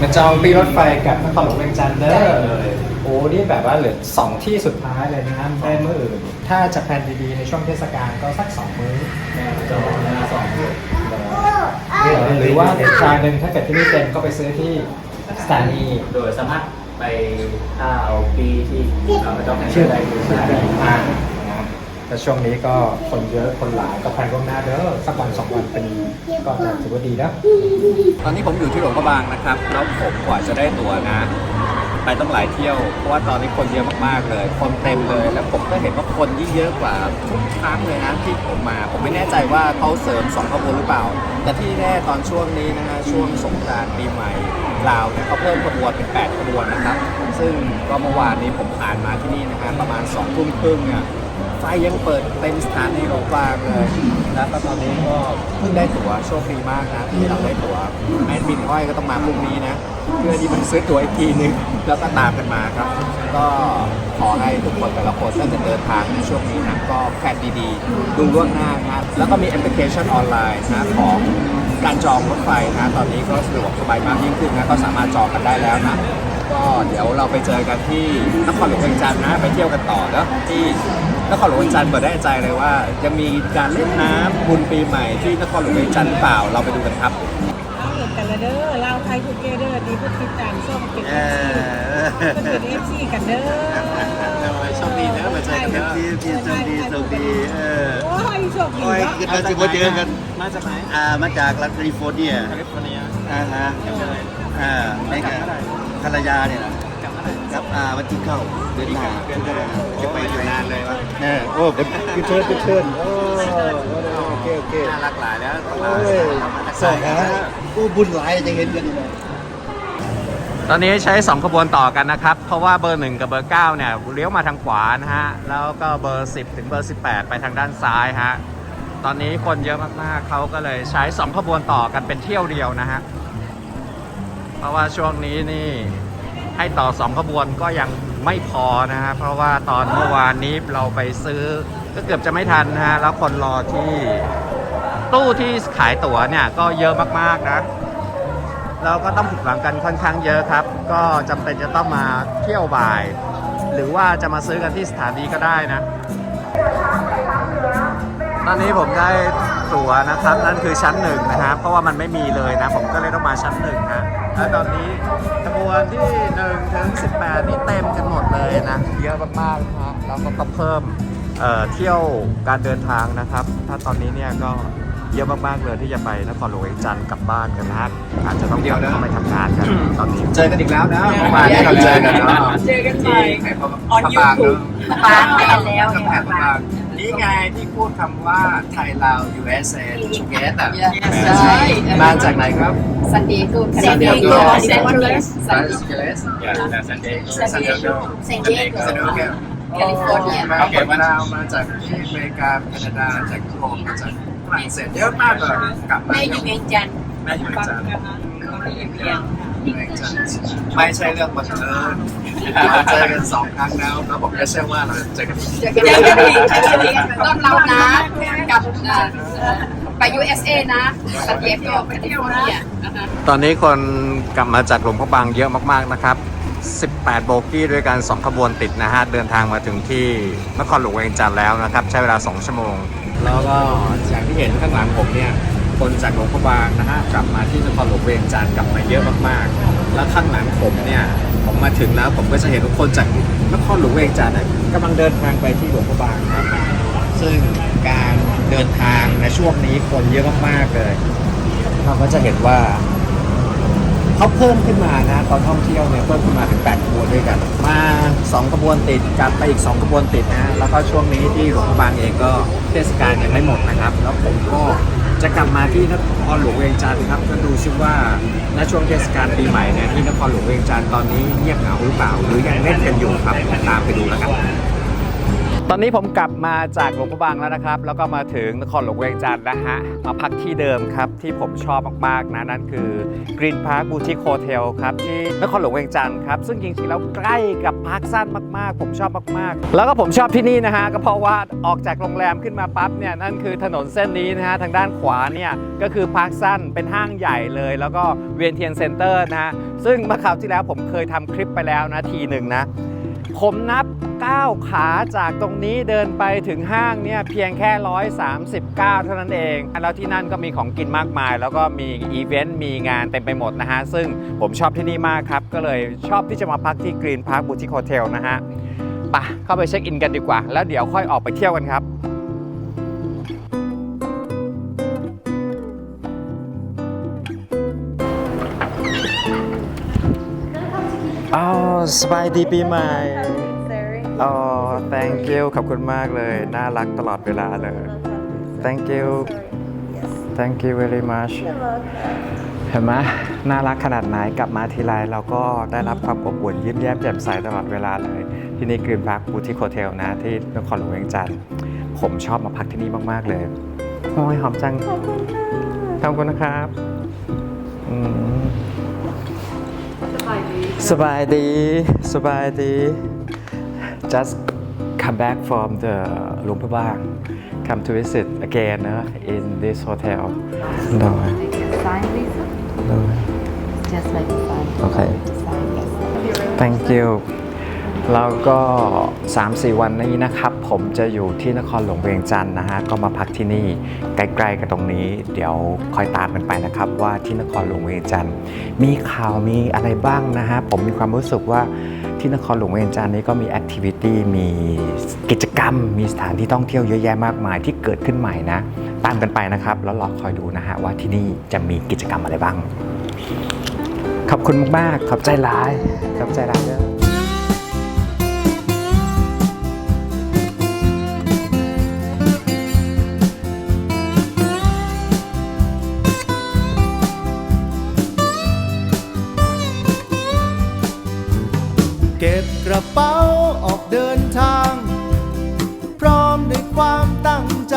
มันจองปีรถไฟกับนครหลวงเวียงจันทร์เด้อโอ้นี่แบบว่าเหลือสองที่สุดท้ายเลยนะได้มื้ออื่นถ้าจะแพลนดีๆในช่วงเทศกาลก็สักสองมื้อจองนะสองมื้อหรือว่าอีกทางหนึ่งถ้าเกิดที่นี่เต็มก็ไปซื้อที่สถานีโดยสามารถไปถ้าเอาปีที่เราไม่ต้องให้ชื่อได้ดูสได้ถานีอ่างนะ แต่ช่วงนี้ก็คนเยอะคนหลายก็แพลนล่วงหน้าเด้อสักวันสองวันเป็นก็จะถือว่าดีนะตอนนี้ผมอยู่ที่หลวงพระบางนะครับ แล้วผมกว่าจะได้ตั๋วนะ ไปต้องหลายเที่ยว เพราะว่าตอนนี้คนเยอะมากๆเลย คนเต็มเลย แล้วผมก็เห็นว่าคนยิ่งเยอะกว่าทุกครั้งเลยนะที่ผมมา ผมไม่แน่ใจว่าเขาเสริมสองขบวนหรือเปล่า แต่ที่แน่ตอนช่วงนี้นะฮะช่วงสงกรานต์ปีใหม่ลาวเนี่ยเขาเพิ่มขบวนเป็น8ขบวนนะครับ ซึ่งก็เมื่อวานนี้ผมผ่านมาที่นี่นะฮะประมาณ2ทุ่มครึ่งเนี่ย ไฟยังเปิดเต็มสถานีหลวงบางเลยแล้วก็ตอนนี้ก็เพิ่งได้ตั๋วโชคดีมากนะที่เราได้ตั๋วแอดมินอ้อยก็ต้องมาพรุ่งนี้นะเพื่อที่มันซื้อตั๋วอีกทีนึงแล้วก็ตามกันมาครับ ก็ขอให้ทุกคนแต่ละคนถ้าจะเดินทางในช่วงนี้นะก็แพลนดีๆ ดูล่วงหน้านะแล้วก็มีแอปพลิเคชันออนไลน์นะของการจองรถไฟนะตอนนี้ก็สะดวกสบายมากยิ่งขึ้นนะก็สามารถจองกันได้แล้วนะ ก็เดี๋ยวเราไปเจอกันที่นครหลวงเวียงจันทร์นะไปเที่ยวกันต่อแล้วที่นครหลวงเวียงจันทร์เปิดได้ใจเลยว่า จะมีการเล่นน้ำบุญปีใหม่ที่นครหลวงเวียงจันทร์หรือเปล่าเราไปดูกันครับเอาเหมือนกันละเด้อลาวไทยทูเกเดอร์ดีพื่อติดตามส้มเป็นเอฟซีเป็นเอฟซีกันเด้อโชคดีเด้อมาเจอกันเด้อดีดีโชคดีโชคดีเออโอ้ยโชคดีเนาะเราจะมาเจอกันมาจากไหนอ่ามาจากรัฐแคลิฟอร์เนียแคลิฟอร์เนียอ่าฮะอ่านี่ก็ ภรรยาเนี่ยนะกลับมาไหนครับอ่าวันที่เข้าเดือนหน้าเดือนหน้าจะไปอยู่นานเลยวะเออโอ้เป็นคือเชิญเป็นเชิญโอ้โอเคโอเคน่ารักหลายแล้วโอ้ยสองฮะโอ้บุญหลายจะเห็นกันเลยตอนนี้ใช้ 2 ขบวนต่อกันนะครับ เพราะว่าเบอร์ 1 กับเบอร์ 9 เนี่ยเลี้ยวมาทางขวานะฮะ แล้วก็เบอร์ 10 ถึงเบอร์ 18 ไปทางด้านซ้ายฮะ ตอนนี้คนเยอะมากๆเขาก็เลยใช้ 2 ขบวนต่อกันเป็นเที่ยวเดียวนะฮะเพ ราะว่าช่วงนี้นี่ให้ต่อ2ขบวนก็ยังไม่พอนะฮะเพราะว่าตอนเมื่อวานนี้เราไปซื้อก็เกือบจะไม่ทันนะฮะแล้วคนรอที่ตู้ที่ขายตั๋วเนี่ยก็เยอะมากๆนะ เราก็ต้องผิดหวังกันค่อนข้างเยอะครับ ก็จำเป็นจะต้องมาเที่ยวบ่าย หรือว่าจะมาซื้อกันที่สถานีก็ได้นะ ตอนนี้ผมได้ ตั๋วนะครับ นั่นคือชั้นหนึ่งนะครับเพราะว่ามันไม่มีเลยนะ ผมก็เลยต้องมาชั้นหนึ่งฮะแล้วตอนนี้ขบวนที่1ถึง18 นี่เต็มกันหมดเลยนะเยอะมากๆนะฮะแล้วก็ต้องเพิ่มเอ่อเที่ยวการเดินทางนะครับ ถ้าตอนนี้เนี่ยก็เยอะมากๆเลยที่จะไปนครหลวงเวียงจันทร์กลับบ้านกันนะฮะอาจจะต้องกลับเข้าไปทำงานกันตอนนี้เจอกันอีกแล้วนะเมื่อวานนี้เราเจอกันเนาะเจอกันใหม่ที่ on YouTube ปางแม่แล้วเนี่ยแผ่นบาง นี่ไงที่พูดคำว่าไทยลาว USA together ใช่มาจากไหนครับซันดีกู San Diego เซนต์ลูส Los Angeles yeah San Diego San Diego San Diego San Diego แคลิฟอร์เนียโอเคมาดาวมาจากที่อเมริกาแคนาดาจากยุโรปมาจากฝรั่งเศสเยอะมากเลยกลับมาแม่อยู่เวียงจันทร์แม่อยู่เวียงจันทร์ เพียงเวียงจันทร์ไม่ใช่เรื่องบังเอิญเราเจอกันสองครั้งแล้วแล้วผมก็เชื่อว่าเราจะเจอกันอีกเจอกันอีกจอกันกต้อนรับนะกับไป USA นะซันดิเอโกแคลิฟอร์เนี่ยนะคะตอนนี้คนกลับมาจากหลวงพระบางเยอะมากๆนะครับ 18 โบกี้ด้วยกัน 2 ขบวนติดนะฮะ เดินทางมาถึงที่นครหลวงเวียงจันทร์แล้วนะครับ ใช้เวลา 2 ชั่วโมง แล้วก็อย่างที่เห็นข้างหลังผมเนี่ย คนจากหลวงพระบางนะฮะกลับมาที่นครหลวงเวียงจันทร์กลับมาเยอะมากๆ แล้วข้างหลังผมเนี่ยผมมาถึงแล้วผมก็จะเห็นทุกคนจากนครหลวงเวียงจันทร์เนี่ยกำลังเดินทางไปที่หลวงพระบางครับซึ่งการเดินทางในช่วงนี้คนเยอะมากๆเลยเราก็จะเห็นว่าเขาเพิ่มขึ้นมานะตอนท่องเที่ยวเนี่ยเพิ่มขึ้นมาถึง8ขบวนด้วยกัน มา2ขบวนติดกลับไปอีก 2ขบวนติดนะแล้วก็ช่วงนี้ที่หลวงพระบางเองก็เทศกาลยังไม่หมดนะครับ แล้วผมก็ จะกลับมาที่นครหลวงเวียงจันทร์ครับก็ดูซิว่าณช่วงเทศกาลปีใหม่เนี่ยที่นครหลวงเวียงจันทร์ตอนนี้เงียบเหงาหรือเปล่า หรือยังเล่นกันอยู่ครับตามไปดูแล้วกัน ตอนนี้ผมกลับมาจากหลวงพระบางแล้วนะครับ แล้วก็มาถึงนครหลวงเวียงจันทร์นะฮะ มาพักที่เดิมครับ ที่ผมชอบมากๆนะ นั่นคือ Green Park Boutique Hotel ครับ ที่นครหลวงเวียงจันทร์ครับ ซึ่งจริงๆแล้วใกล้กับพาร์คสั้นมากๆ ผมชอบมากๆ แล้วก็ผมชอบที่นี่นะฮะ ก็เพราะว่าออกจากโรงแรมขึ้นมาปั๊บเนี่ยนั่นคือถนนเส้นนี้นะฮะทางด้านขวาเนี่ยก็คือพาร์คสั้นเป็นห้างใหญ่เลย แล้วก็เวียนเทียนเซ็นเตอร์นะฮะซึ่งเมื่อคราวที่แล้วผมเคยทำคลิปไปแล้วนะทีหนึ่งนะ ผมนับ 9 ขาจากตรงนี้เดินไปถึงห้างเนี่ยเพียงแค่ 139 เท่านั้นเอง แล้วที่นั่นก็มีของกินมากมาย แล้วก็มีอีเวนต์มีงานเต็มไปหมดนะฮะ ซึ่งผมชอบที่นี่มากครับ ก็เลยชอบที่จะมาพักที่กรีนพาร์คบูติคโฮเทลนะฮะไปะเข้าไปเช็คอินกันดีกว่า แล้วเดี๋ยวค่อยออกไปเที่ยวกันครับ อ๋อสบายดีปีใหม่ อ๋อ thank you ขอบคุณมากเลย น่ารักตลอดเวลาเลย thank you thank you very much เห็นไหมน่ารักขนาดไหนกลับมาทีไรเราก็ได้รับความอบอุ่นยิ้มแย้มแจ่มใสตลอดเวลาเลย ที่นี่กรีนพาร์คบูติคโฮเทลนะ ที่นครหลวงเวียงจันทร์ผมชอบมาพักที่นี่มาก ๆ เลยโอ้ยหอมจัง ขอบคุณค่ะขอบคุณนะครับ อืม สบายดี สบายดี just come back from the หลวงพระบาง come to visit again นะ in this hotel โดย Sign, Lisa? โดย Just like a sign. โอเค Sign, yes. thank you แล้วก็ 3-4 วันนี้นะครับ ผมจะอยู่ที่นครหลวงเวียงจันทร์นะฮะก็มาพักที่นี่ใกล้ๆกับตรงนี้ เดี๋ยวคอยตามกันไปนะครับว่าที่นครหลวงเวียงจันทร์มีข่าวมีอะไรบ้างนะฮะผมมีความรู้สึกว่าที่นครหลวงเวียงจันทร์นี้ก็มีแอคทิวิตี้มีกิจกรรม มีสถานที่ท่องเที่ยวเยอะแยะมากมายที่เกิดขึ้นใหม่นะ ตามกันไปนะครับ แล้วรอคอยดูนะฮะว่าที่นี่จะมีกิจกรรมอะไรบ้าง ขอบคุณมากๆขอบใจหลายขอบใจหลาย ด้วยความตั้งใจ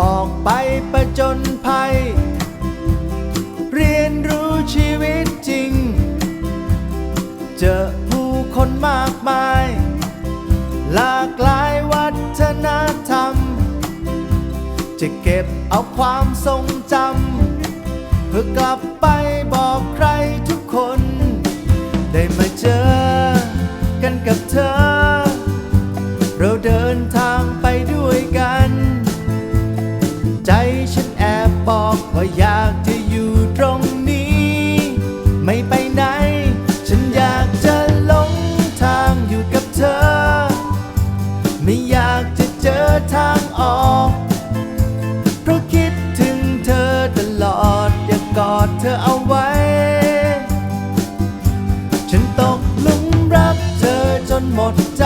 ออกไปประจนภัย เรียนรู้ชีวิตจริง เจอผู้คนมากมาย หลากหลายวัฒนธรรม จะเก็บเอาความทรงจำเพื่อกลับไปบอกใครทุกคน ได้มาเจอกันกับเธอ บอกว่าอยากจะอยู่ตรงนี้ ไม่ไปไหน ฉันอยากจะหลงทางอยู่กับเธอ ไม่อยากจะเจอทางออก เพราะคิดถึงเธอตลอด อยากกอดเธอเอาไว้ ฉันตกหลุมรักเธอจนหมดใจ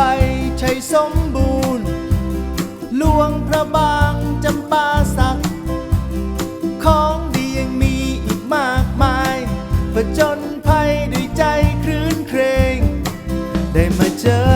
ไปชัยสมบูรณ์หลวงพระบางจำปาสัก ของดียังมีอีกมากมายผจญภัยด้วยใจครื้นเครง ได้มาเจอ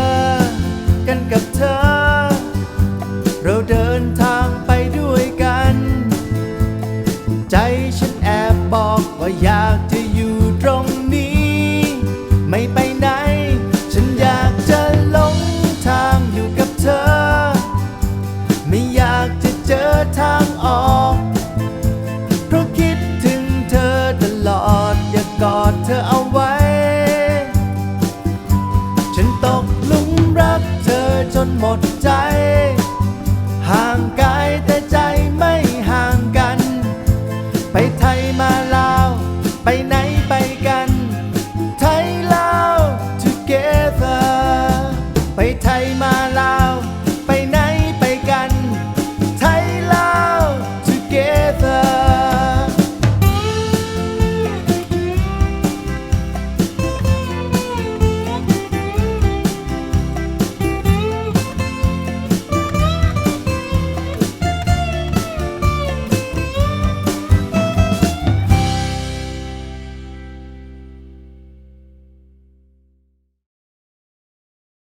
ไทยมา